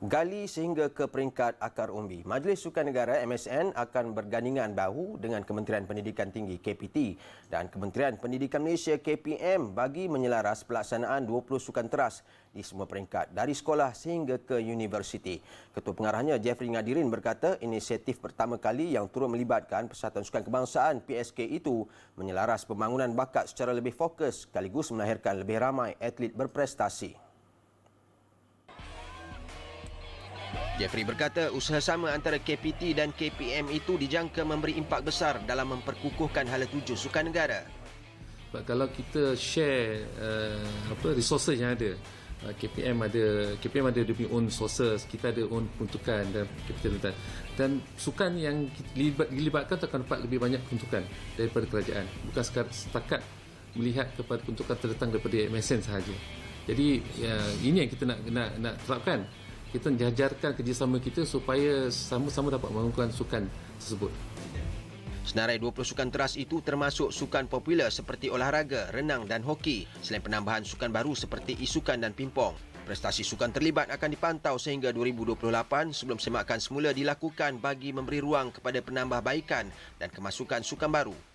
gali sehingga ke peringkat akar umbi. Majlis Sukan Negara MSN akan bergandingan bahu dengan Kementerian Pendidikan Tinggi KPT dan Kementerian Pendidikan Malaysia KPM bagi menyelaras pelaksanaan 20 sukan teras di semua peringkat dari sekolah sehingga ke universiti. Ketua Pengarahnya Jeffrey Ngadirin berkata inisiatif pertama kali yang turut melibatkan Persatuan Sukan Kebangsaan PSK itu menyelaras pembangunan bakat secara lebih fokus sekaligus melahirkan lebih ramai atlet berprestasi. Jeffrey berkata usaha sama antara KPT dan KPM itu dijangka memberi impak besar dalam memperkukuhkan hala tuju sukan negara. Sebab kalau kita share uh, apa resources yang ada, uh, KPM ada KPM ada punya own sources, kita ada own peruntukan dan capital dan dan sukan yang dilibat, dilibatkan akan dapat lebih banyak peruntukan daripada kerajaan. Bukan sekadar setakat melihat kepada peruntukan terdatang daripada MSN sahaja. Jadi ya, ini yang kita nak nak nak terapkan kita jajarkan kerjasama kita supaya sama-sama dapat membangunkan sukan tersebut. Senarai 20 sukan teras itu termasuk sukan popular seperti olahraga, renang dan hoki selain penambahan sukan baru seperti isukan dan pimpong. Prestasi sukan terlibat akan dipantau sehingga 2028 sebelum semakan semula dilakukan bagi memberi ruang kepada penambahbaikan dan kemasukan sukan baru.